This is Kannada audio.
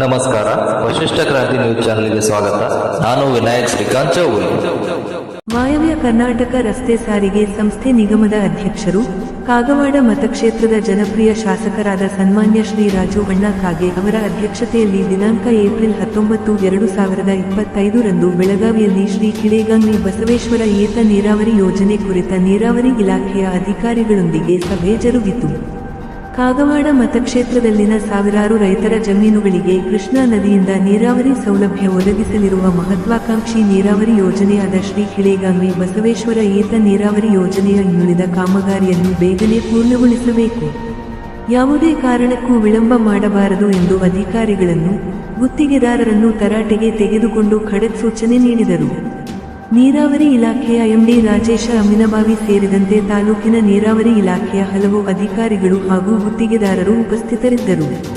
ನಮಸ್ಕಾರ. ವಶಿಷ್ಠ ಕ್ರಾಂತಿ ನ್ಯೂಸ್ ಚಾನೆಲ್ಗೆ ಸ್ವಾಗತ. ನಾನು ವಿನಾಯಕ್ ಶ್ರೀಕಾಂತ್ ಚೌಗುಲಿ ವಾಯವ್ಯ ಕರ್ನಾಟಕ ರಸ್ತೆ ಸಾರಿಗೆ ಸಂಸ್ಥೆ ನಿಗಮದ ಅಧ್ಯಕ್ಷರು, ಕಾಗವಾಡ ಮತಕ್ಷೇತ್ರದ ಜನಪ್ರಿಯ ಶಾಸಕರಾದ ಸನ್ಮಾನ್ಯ ಶ್ರೀ ರಾಜು ಬಣ್ಣ ಕಾಗೆ ಅವರ ಅಧ್ಯಕ್ಷತೆಯಲ್ಲಿ ದಿನಾಂಕ ಏಪ್ರಿಲ್ ಹತ್ತೊಂಬತ್ತು, ಎರಡು ಸಾವಿರದ ಇಪ್ಪತ್ತೈದರಂದು ಬೆಳಗಾವಿಯಲ್ಲಿ ಶ್ರೀ ಕಿಳೆಗಂಗಿ ಬಸವೇಶ್ವರ ಏತ ನೀರಾವರಿ ಯೋಜನೆ ಕುರಿತ ನೀರಾವರಿ ಇಲಾಖೆಯ ಅಧಿಕಾರಿಗಳೊಂದಿಗೆ ಸಭೆ ಜರುಗಿತು. ಕಾಗವಾಡ ಮತಕ್ಷೇತ್ರದಲ್ಲಿನ ಸಾವಿರಾರು ರೈತರ ಜಮೀನುಗಳಿಗೆ ಕೃಷ್ಣಾ ನದಿಯಿಂದ ನೀರಾವರಿ ಸೌಲಭ್ಯ ಒದಗಿಸಲಿರುವ ಮಹತ್ವಾಕಾಂಕ್ಷಿ ನೀರಾವರಿ ಯೋಜನೆಯಾದ ಶ್ರೀ ಕಿಳೆಗಾಂವಿ ಬಸವೇಶ್ವರ ಏತ ನೀರಾವರಿ ಯೋಜನೆಯ ಇನ್ನುಳಿದ ಕಾಮಗಾರಿಯನ್ನು ಬೇಗನೆ ಪೂರ್ಣಗೊಳಿಸಬೇಕು. ಯಾವುದೇ ಕಾರಣಕ್ಕೂ ವಿಳಂಬ ಮಾಡಬಾರದು ಎಂದು ಅಧಿಕಾರಿಗಳನ್ನು ಗುತ್ತಿಗೆದಾರರನ್ನು ತರಾಟೆಗೆ ತೆಗೆದುಕೊಂಡು ಖಡಕ್ ಸೂಚನೆ ನೀಡಿದರು. ನೀರಾವರಿ ಇಲಾಖೆಯ ಎಂಡಿ ರಾಜೇಶ ಅಮಿನಬಾವಿ ಸೇರಿದಂತೆ ತಾಲೂಕಿನ ನೀರಾವರಿ ಇಲಾಖೆಯ ಹಲವು ಅಧಿಕಾರಿಗಳು ಹಾಗೂ ಗುತ್ತಿಗೆದಾರರು ಉಪಸ್ಥಿತರಿದ್ದರು.